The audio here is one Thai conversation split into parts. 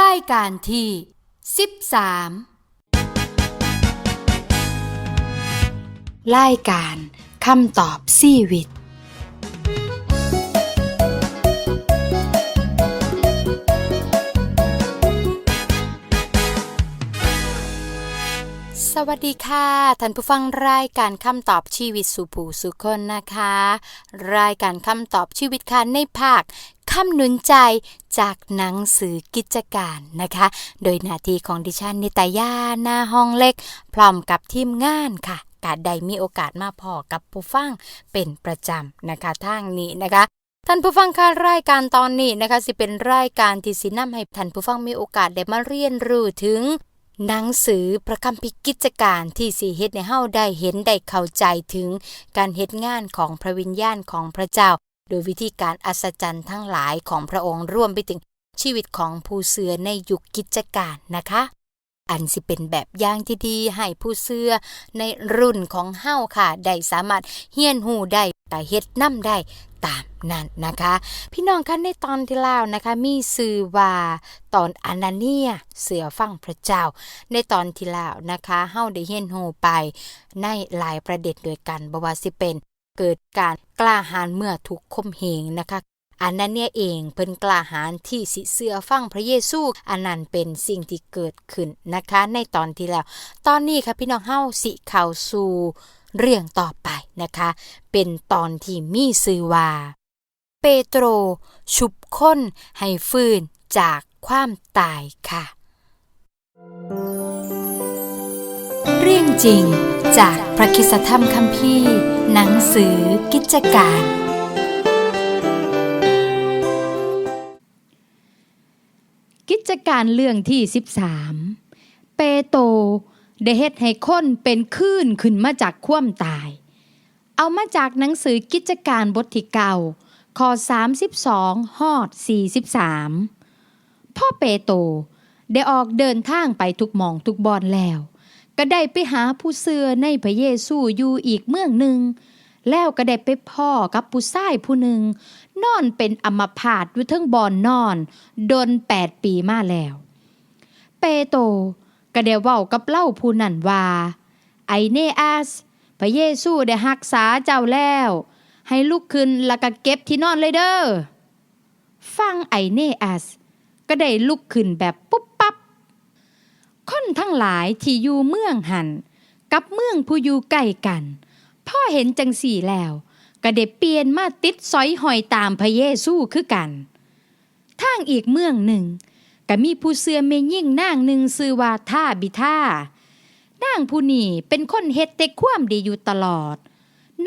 รายการที่ 13 รายการคำตอบชีวิต วัสดีค่ะท่านผู้ฟังรายการคำตอบชีวิตสุผูสุคนนะคะ รายการคำตอบชีวิตค่ะในภาคคำหนุนใจจากหนังสือกิจการนะคะ โดยหน้าที่ของดิฉันนิตยาหน้าห้องเล็ก พร้อมกับทีมงานค่ะกาได้มีโอกาสมาพอกับผู้ฟังเป็นประจำนะคะทางนี้นะคะ ท่านผู้ฟังค่ะรายการตอนนี้นะคะสิเป็นรายการที่สินำให้ท่านผู้ฟังมีโอกาสได้มาเรียนรู้ถึง หนังสือพระคัมภีร์กิจการที่สีเฮ็ดในเฮาได้เห็นได้เข้าใจถึงการเฮ็ดงานของพระวิญญาณของพระเจ้า โดยวิธีการอัศจรรย์ทั้งหลายของพระองค์ร่วมไปถึงชีวิตของผู้เสือในยุคกิจการนะคะ อันสิเป็นแบบอย่างที่ดีให้ผู้เสือในรุ่นของเฮาค่ะ ได้สามารถเฮียนหูได้แต่เฮ็ดนํได้ตามนั้นนะคะ พี่น้องคะในตอนที่แล้วนะคะ มีสื่อว่าตอนอนาเนียเสือฟังพระเจ้า ในตอนที่แล้วนะคะเฮาได้เฮียนหูไป ในหลายประเด็นด้วยกันบว่าสิเป็นเกิดการกล้าหาญเมื่อถูกข่มเหงนะคะ อันนั้นเนี่ยเองเพิ่นกล้าหาญที่สิเสือฟังพระเยซู อันนั้นเป็นสิ่งที่เกิดขึ้นนะคะ ในตอนที่แล้ว ตอนนี้ค่ะพี่น้องเฮาสิเข้าสู่เรื่องต่อไปนะคะ เป็นตอนที่มีชื่อว่า เปโตรชุบค้นให้ฟื้นจากความตายค่ะ เรื่องจริงจากพระคิสธรรมคัมภีร์ หนังสือกิจการ การเรื่องที่ 13 เปโตได้เฮ็ดให้คนเป็นคลื่นขึ้นมาจากความตาย เอามาจากหนังสือกิจการบทที่เก่าข้อ32ฮอด 43 พ่อเปโตได้ออกเดินทางไปทุกหมองทุกบอนแล้ว ก็ได้ไปหาผู้เสือในพระเยซูอยู่อีกเมืองหนึ่ง แล้วก็ได้ไปพ่อกับผู้ชายผู้หนึ่งนอนเป็นอัมพาตอยู่เทั้งบอนนอน ดนแปดปีมาแล้ว เปโตรก็ได้เว้ากับเล่าผู้นั้นว่า ไอเนอาส พระเยซูได้รักษาเจ้าแล้ว ให้ลุกขึ้นแล้วก็เก็บที่นอนเลยเด้อฟังไอเนอาส ก็ได้ลุกขึ้นแบบปุ๊บปั๊บคนทั้งหลายที่อยู่เมืองหันกับเมืองผู้อยู่ใกล้กัน พ่อเห็นจังสี่แล้ว ก็ได้เปลี่ยนมาติดสอยหอยตามพระเยซูคือกันทางอีกเมืองหนึ่งก็มีผู้เสือเมยิ่งนางหนึ่งชื่อว่าท่าบิท่านางผู้นี้เป็นคนเฮ็ดแต่ความดีอยู่ตลอด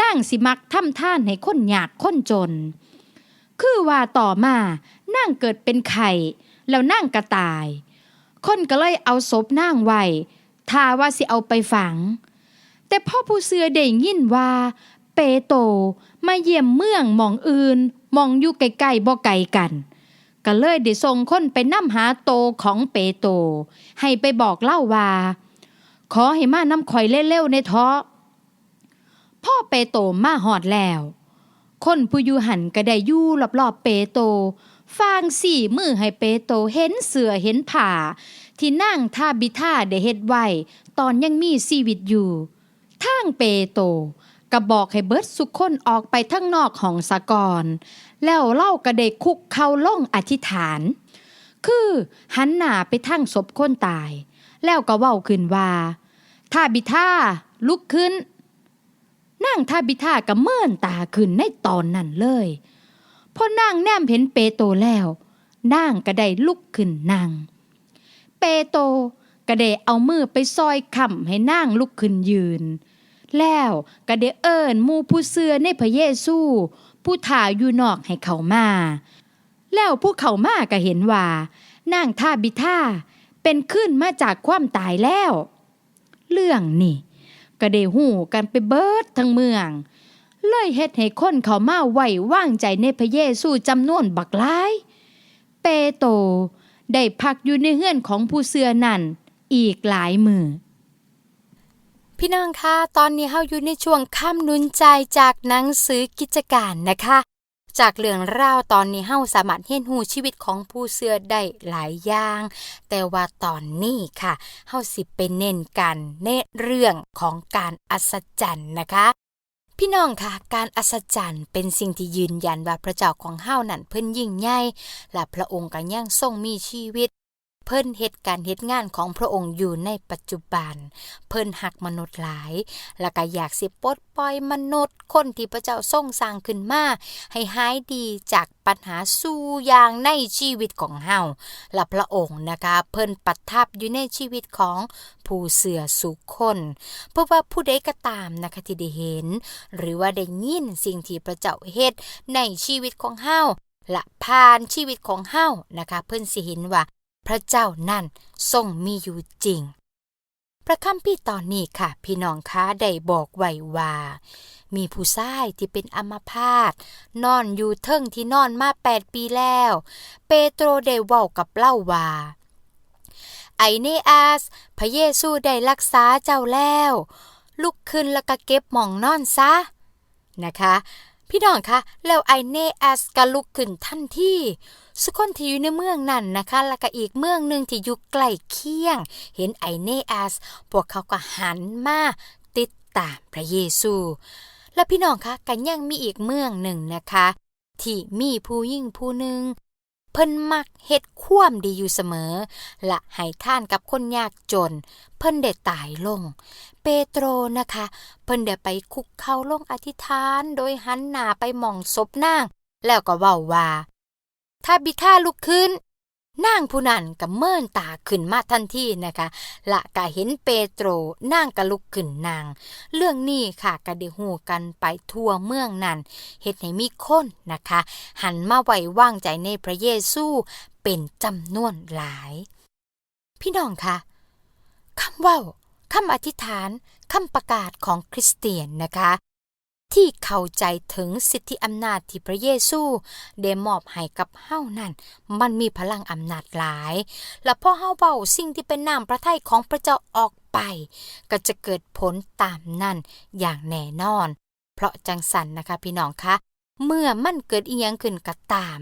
นางสิมักทำท่านให้คนยากคนจน คือว่าต่อมานางเกิดเป็นไข่แล้วนางกระตาย คนก็เลยเอาศพนางไว้ท่าว่าสิเอาไปฝัง แต่พ่อผู้เสือได้ยินว่า เปโตมาเยี่ยมเมืองมองอื่นมองอยู่ไกลๆบ่ไกลกัน ก็เลยได้ส่งคนไปนำหาโตของเปโต ให้ไปบอกเล่าว่า ขอให้มานำข่อยเร็วๆในท้อพ่อเปโตมาหอดแล้ว คนผู้อยู่หันก็ได้อยู่รอบๆเปโตฟางสี่มือให้เปโตเห็นเสือเห็นผ่า ที่นั่งท่าบิท่าได้เฮ็ดไว้ตอนยังมีชีวิตอยู่ ทางเปโตรก็บอกให้เบิร์ดสุกคนออกไปทั้งนอกของสะกอนแล้วเล่าก็ได้คุกเข่าล่องอธิษฐาน คือหันหน้าไปทางศพคนตาย แล้วก็เว้าขึ้นว่าท่าบิท่าลุกขึ้นนั่งท่าบิท่าก็เมื่อนตาขึ้นในตอนนั้นเลยพอนางแนมเห็นเปโตแล้วนางก็ได้ลุกขึ้นนั่งเปโตรก็ได้เอามือไปซอยคำให้นางลุกขึ้นยืน แล้วก็ได้เอิ้นมู่ผู้เสือในพระเยซู ผู้ถ่าอยู่นอกให้เขามา แล้วผู้เขามาก็เห็นว่านางท่าบิท่าเป็นขึ้นมาจากความตายแล้ว เรื่องนี่ก็ได้หูกันไปเบิดทั้งเมือง เลยเฮ็ดให้คนเขามาไว้วางใจในพระเยซูจำนวนบักหลาย เปโตได้พักอยู่ในเฮือนของผู้เสือนั่นอีกหลายมือ พี่น้องคะตอนนี้เฮาอยู่ในช่วงคำหนุนใจจากหนังสือกิจการนะคะ จากเรื่องราวตอนนี้เฮาสามารถเห็นหูชีวิตของผู้เสือได้หลายอย่าง แต่ว่าตอนนี้ค่ะเฮาสิเป็นเน้นกันในเรื่องของการอัศจรรย์นะคะ พี่น้องคะการอัศจรรย์เป็นสิ่งที่ยืนยันว่าพระเจ้าของเฮานั่นเพิ่นยิ่งใหญ่และพระองค์ก็ยังทรงมีชีวิต เพิ่นเหตุการณ์เหตุงานของพระองค์อยู่ในปัจจุบัน เพิ่นหักมนุษย์หลาย และก็อยากสิปลดปล่อยมนุษย์ คนที่พระเจ้าทรงสร้างขึ้นมาให้หายดีจากปัญหาสู้อย่างในชีวิตของเฮาและพระองค์นะคะ เพิ่นประทับอยู่ในชีวิตของผู้เสือสุคนเพราะว่าผู้ใดก็ตามนะคะที่ได้เห็น หรือว่าได้ยินสิ่งที่พระเจ้าเฮ็ดในชีวิตของเฮาและผ่านชีวิตของเฮานะคะ เพิ่นสิเห็นว่า พระเจ้านั่นทรงมีอยู่จริง พระคัมภีร์ตอนนี้ค่ะ พี่น้องคะได้บอกไว้ว่า มีผู้ชายที่เป็นอัมพาตนอนอยู่เทิงที่นอนมาแปดปีแล้ว เปโตรได้ว้ากับเล่าว่าไอเนอาส พระเยซูได้รักษาเจ้าแล้ว ลุกขึ้นแล้วก็เก็บหม่องนอนซะ นะคะ พี่น้องคะ แล้วไอเนอาสก็ลุกขึ้นทันที สุคนที่อยู่ในเมืองนั่นนะคะแล้วก็อีกเมืองหนึ่งที่อยู่ใกล้เคียง เห็นไอเนอาส พวกเขาก็หันมาติดตามพระเยซู และพี่น้องคะกันยังมีอีกเมืองหนึ่งนะคะ ที่มีผู้ยิ่งผู้หนึ่งเพิ่นมักเฮ็ดความดีอยู่เสมอ และให้ท่านกับคนยากจน เพิ่นได้ตายลง เปโตรนะคะ เพิ่นได้ไปคุกเข่าลงอธิษฐาน โดยหันหน้าไปมองศพนาง แล้วก็เว้าว่า ถ้าบิท่าลุกขึ้นนางผู้นั้นก็เมื่นตาขึ้นมาทันทีนะคะ ละก็เห็นเปโตรนางก็ลุกขึ้นนาง เรื่องนี้ค่ะก็ได้ฮู้กันไปทั่วเมืองนั้นเฮ็ดให้มีคนนะคะ หันมาไว้วางใจในพระเยซูเป็นจำนวนหลาย พี่น้องคะคำว้าคำอธิษฐานคำประกาศของคริสเตียนนะคะ ที่เข้าใจถึงสิทธิอำนาจที่พระเยซูได้มอบให้กับเฮานั่นมันมีพลังอำนาจหลาย และพอเฮาเบาสิ่งที่เป็นนามพระทัยของพระเจ้าออกไป ก็จะเกิดผลตามนั่นอย่างแน่นอน เพราะจังสันนะคะพี่น้องคะ เมื่อมันเกิดอีหยังขึ้นก็ตาม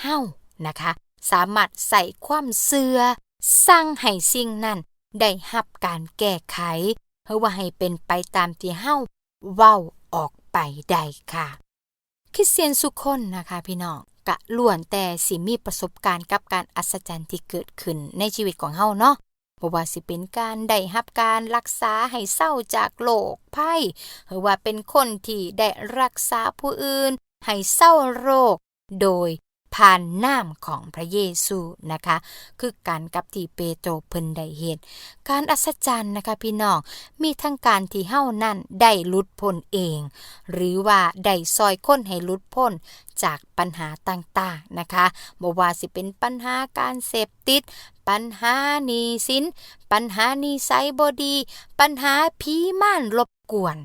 เฮานะคะ สามารถใส่ความเสื่อสร้างให้สิ่งนั้นได้รับการแก้ไข เพื่อว่าให้เป็นไปตามที่เฮาเว้า ออกไปได้ค่ะ คริสเตียนสุคนนะคะพี่น้องกะล้วนแต่สิมีประสบการณ์กับการอัศจรรย์ที่เกิดขึ้นในชีวิตของเฮาเนาะบ่ว่าสิเป็นการได้รับการรักษาให้เศร้าจากโรคภัยหรือว่าเป็นคนที่ได้รักษาผู้อื่นให้เศร้าโรค โดย ผ่านนามของพระเยซูนะคะ คือการกับที่เปโตรเพิ่นได้เฮ็ดการอัศจรรย์นะคะพี่น้อง มีทั้งการที่เฮานั่นได้ลุดพ้นเอง หรือว่าได้ซอยค้นให้ลุดพ้นจากปัญหาต่างๆนะคะบ่ว่าสิเป็นปัญหาการเสพติด ปัญหาหนี้สิน ปัญหานิสัยบ่ดี ปัญหาผีม่านรบ กวน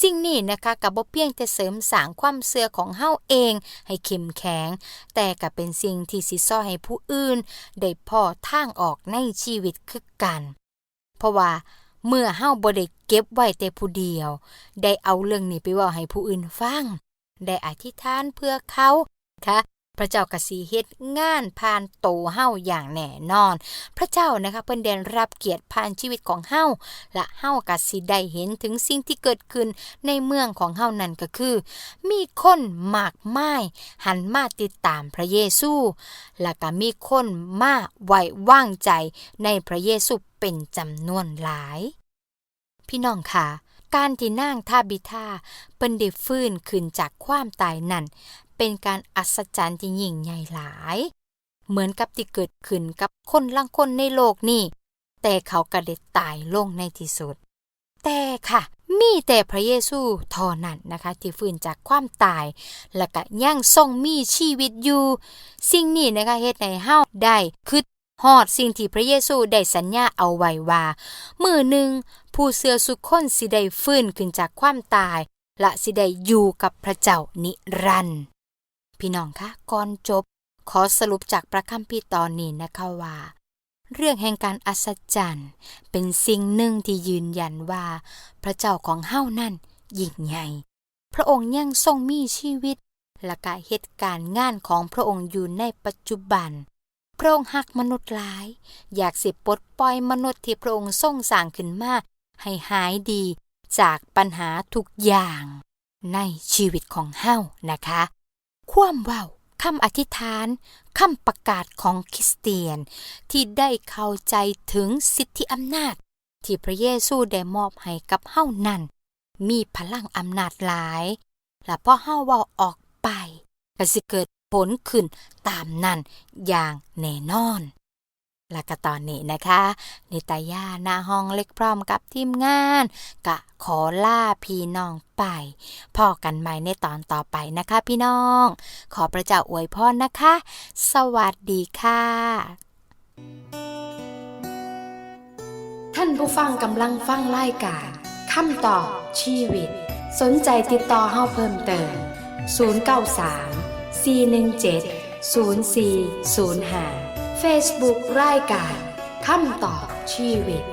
สิ่งนี้นะคะกับบ่เพียงแต่เสริมสร้างความเสื่อของเฮาเอง ให้เข้มแข็ง แต่ก็เป็นสิ่งที่สิซ้อให้ผู้อื่น ได้พอทางออกในชีวิตคือกัน เพราะว่าเมื่อเฮาบ่ได้เก็บไว้แต่ผู้เดียว ได้เอาเรื่องนี้ไปว้าให้ผู้อื่นฟัง ได้อธิษฐานเพื่อเขาค่ะ พระเจ้ากสีเฮ็ดงานผ่านโตเฮาอย่างแน่นอน พระเจ้านะคะเพิ่นได้รับเกียรติผ่านชีวิตของเฮาและเฮาก็สิได้เห็นถึงสิ่งที่เกิดขึ้นในเมืองของเฮานั่นก็คือ มีคนมากมายหันมาติดตามพระเยซู และก็มีคนมาไว้วางใจในพระเยซูเป็นจำนวนหลาย พี่น้องค่ะการที่นางทาบิธาเปิ้นได้ฟื้นขึ้นจากความตายนั่น เป็นการอัศจรรย์ที่ยิ่งใหญ่หลาย เหมือนกับที่เกิดขึ้นกับคนลังคนในโลกนี้ แต่เขาก็ได้ตายลงในที่สุด แต่ค่ะ มีแต่พระเยซูท่านั้นนะคะ ที่ฟื้นจากความตาย และก็ยังทรงมีชีวิตอยู่ สิ่งนี้นะคะเฮ็ดให้เฮาได้คิดฮอดสิ่งที่พระเยซูได้สัญญาเอาไว้ว่า มือหนึ่งผู้เสือสุขคนสิได้ฟื้นขึ้นจากความตาย และสิได้อยู่กับพระเจ้านิรันดร์ พี่น้องคะก่อนจบ ขอสรุปจากพระคัมภีร์ตอนนี้นะคะว่า เรื่องแห่งการอัศจรรย์ เป็นสิ่งหนึ่งที่ยืนยันว่า พระเจ้าของเฮานั่นยิ่งใหญ่ พระองค์ยังทรงมีชีวิต และกาเหตุการณ์งานของพระองค์อยู่ในปัจจุบัน พระองค์หักมนุษย์หลาย อยากสิปลดปล่อยมนุษย์ที่พระองค์ทรงสร้างขึ้นมาให้หายดีจากปัญหาทุกอย่างในชีวิตของเฮานะคะ ความว่าคำอธิษฐานคำประกาศของคริสเตียน ที่ได้เข้าใจถึงสิทธิอำนาจ ที่พระเยซูได้มอบให้กับเฮานั่น มีพลังอำนาจหลาย และพอเฮาเว้าออกไปก็สิเกิดผลขึ้นตามนั้นอย่างแน่นอน และก็ตอนนี้นะคะนิตยาหน้าห้องเล็กพร้อมกับทีมงาน กะขอล่าพี่น้องไปพอกันใหม่ในตอนต่อไปนะคะพี่น้อง ขอพระเจ้าอวยพรนะคะ สวัสดีค่ะ ท่านผู้ฟังกำลังฟังรายการคำตอบชีวิต สนใจติดต่อเฮาเพิ่มเติม 093 417 0405 Facebook รายการคำตอบชีวิต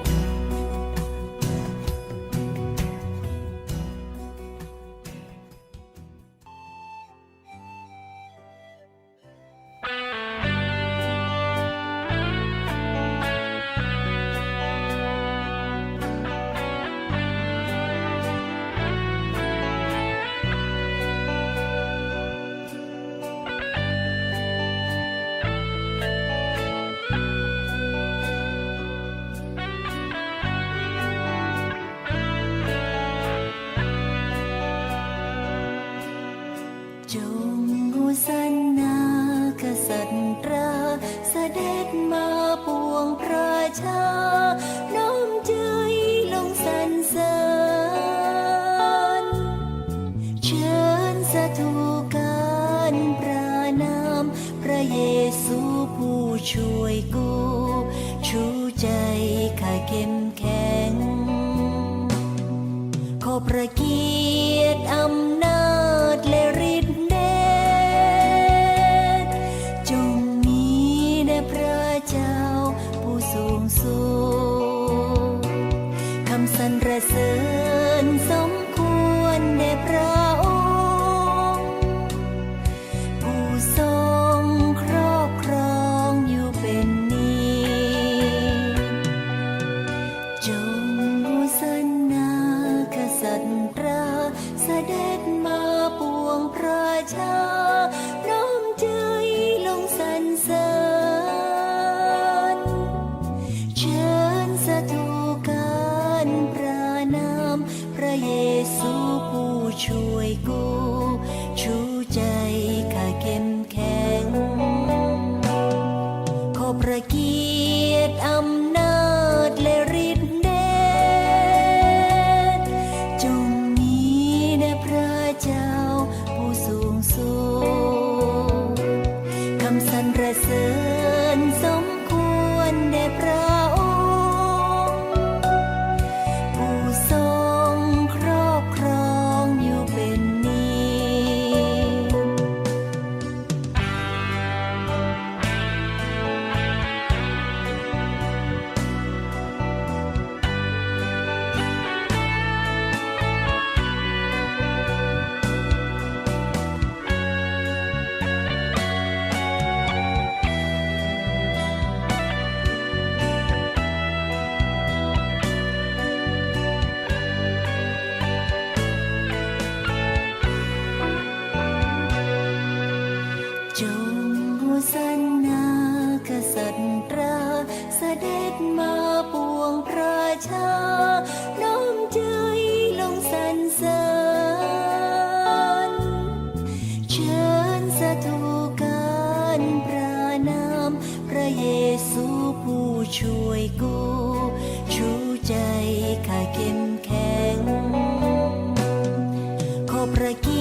ช่วยกู้ชูใจข้าเข้มแข็ง ขอพระกี sonreír.